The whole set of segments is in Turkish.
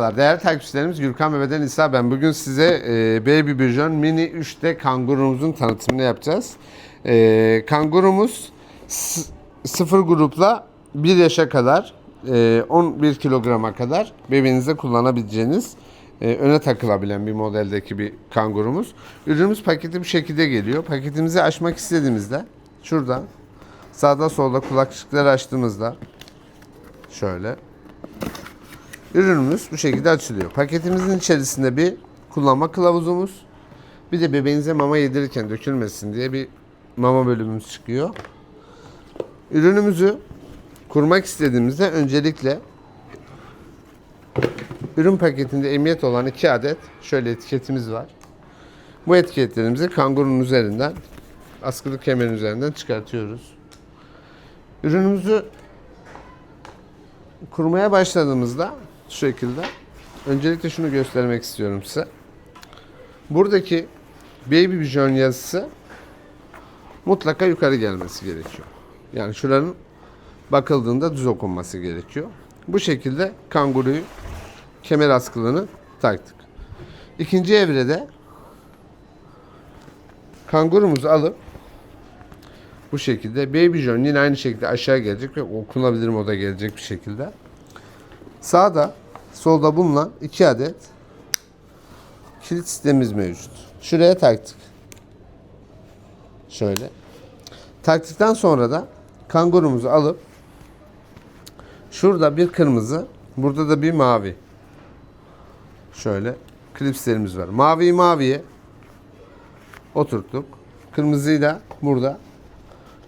Değerli takipçilerimiz Gürkan Bebe'den İsa ben. Bugün size e, Baby Vision Mini 3D kangurumuzun tanıtımını yapacağız. E, kangurumuz s- sıfır grupla 1 yaşa kadar e, 11 kilograma kadar bebeğinizde kullanabileceğiniz e, öne takılabilen bir modeldeki bir kangurumuz. Ürünümüz paketi bu şekilde geliyor. Paketimizi açmak istediğimizde şurada sağda solda kulakçıkları açtığımızda şöyle Ürünümüz bu şekilde açılıyor. Paketimizin içerisinde bir kullanma kılavuzumuz, bir de bebeğinize mama yedirirken dökülmesin diye bir mama bölümümüz çıkıyor. Ürünümüzü kurmak istediğimizde öncelikle ürün paketinde emniyet olan iki adet şöyle etiketimiz var. Bu etiketlerimizi kangurunun üzerinden, askılı kemerin üzerinden çıkartıyoruz. Ürünümüzü kurmaya başladığımızda şu şekilde öncelikle şunu göstermek istiyorum size. Buradaki Baby Vision yazısı mutlaka yukarı gelmesi gerekiyor. Yani şuranın bakıldığında düz okunması gerekiyor. Bu şekilde kanguruyu kemer askılığını taktık. İkinci evrede kangurumuzu alıp bu şekilde Baby John yine aynı şekilde aşağı gelecek ve okunabilir moda gelecek bir şekilde. Sağda, solda bulunan iki adet kilit sistemimiz mevcut. Şuraya taktık. Şöyle. Taktıktan sonra da kangurumuzu alıp şurada bir kırmızı, burada da bir mavi. Şöyle klipslerimiz var. Maviyi maviye oturttuk. Kırmızıyı da burada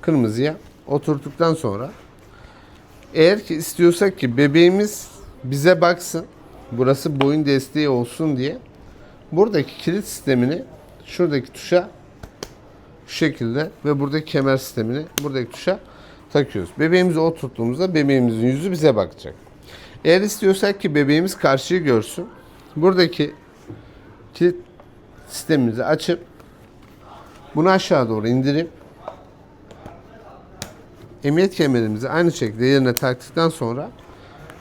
kırmızıya oturttuktan sonra eğer ki istiyorsak ki bebeğimiz bize baksın, burası boyun desteği olsun diye buradaki kilit sistemini şuradaki tuşa şu şekilde ve buradaki kemer sistemini buradaki tuşa takıyoruz. Bebeğimizi oturttuğumuzda bebeğimizin yüzü bize bakacak. Eğer istiyorsak ki bebeğimiz karşıyı görsün, buradaki kilit sistemimizi açıp bunu aşağı doğru indirip emniyet kemerimizi aynı şekilde yerine taktıktan sonra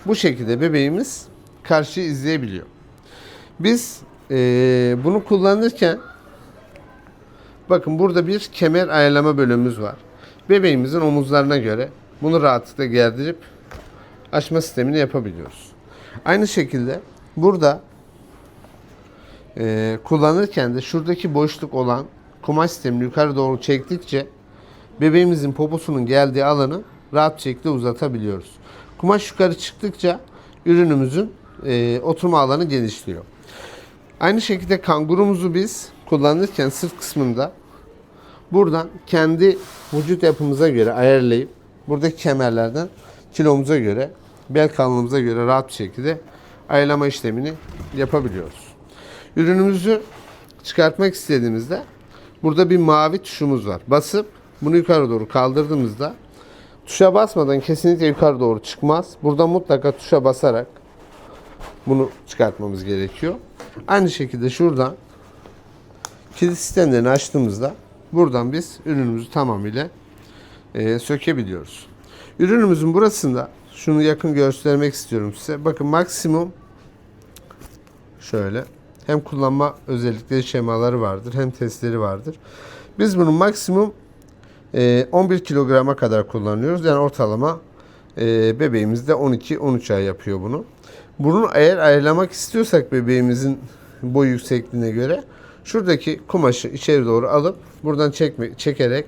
bu şekilde bebeğimiz karşıyı izleyebiliyor. Biz eee, bunu kullanırken bakın burada bir kemer ayarlama bölümümüz var. Bebeğimizin omuzlarına göre bunu rahatlıkla gerdirip açma sistemini yapabiliyoruz. Aynı şekilde burada eee, kullanırken de şuradaki boşluk olan kumaş sistemini yukarı doğru çektikçe bebeğimizin poposunun geldiği alanı rahat şekilde uzatabiliyoruz. Kumaş yukarı çıktıkça ürünümüzün e, oturma alanı genişliyor. Aynı şekilde kangurumuzu biz kullanırken sırt kısmında buradan kendi vücut yapımıza göre ayarlayıp buradaki kemerlerden kilomuza göre bel kalınlığımıza göre rahat bir şekilde ayarlama işlemini yapabiliyoruz. Ürünümüzü çıkartmak istediğimizde burada bir mavi tuşumuz var. Basıp bunu yukarı doğru kaldırdığımızda tuşa basmadan kesinlikle yukarı doğru çıkmaz. Burada mutlaka tuşa basarak bunu çıkartmamız gerekiyor. Aynı şekilde şuradan kilit sistemlerini açtığımızda buradan biz ürünümüzü tamamıyla e, sökebiliyoruz. Ürünümüzün burasında şunu yakın göstermek istiyorum size. Bakın maksimum şöyle hem kullanma özellikleri şemaları vardır hem testleri vardır. Biz bunun maksimum 11 kilograma kadar kullanıyoruz. Yani ortalama e, bebeğimizde 12-13 ay yapıyor bunu. Bunu eğer ayarlamak istiyorsak bebeğimizin boy yüksekliğine göre şuradaki kumaşı içeri doğru alıp buradan çekme, çekerek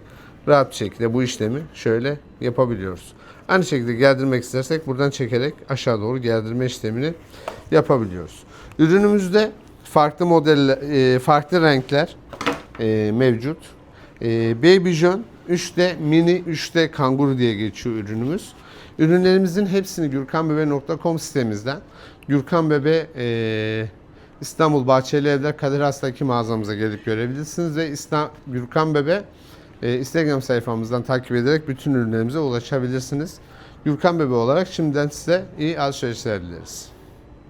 rahat şekilde bu işlemi şöyle yapabiliyoruz. Aynı şekilde gerdirmek istersek buradan çekerek aşağı doğru gerdirme işlemini yapabiliyoruz. Ürünümüzde farklı modeller, e, farklı renkler e, mevcut. Baby John 3D Mini 3D Kanguru diye geçiyor ürünümüz. Ürünlerimizin hepsini gürkanbebe.com sitemizden Gürkan Bebe e, İstanbul Bahçeli Evler Kadir Has'taki mağazamıza gelip görebilirsiniz ve İsta, Gürkan Bebe e, Instagram sayfamızdan takip ederek bütün ürünlerimize ulaşabilirsiniz. Gürkan Bebe olarak şimdiden size iyi alışverişler dileriz.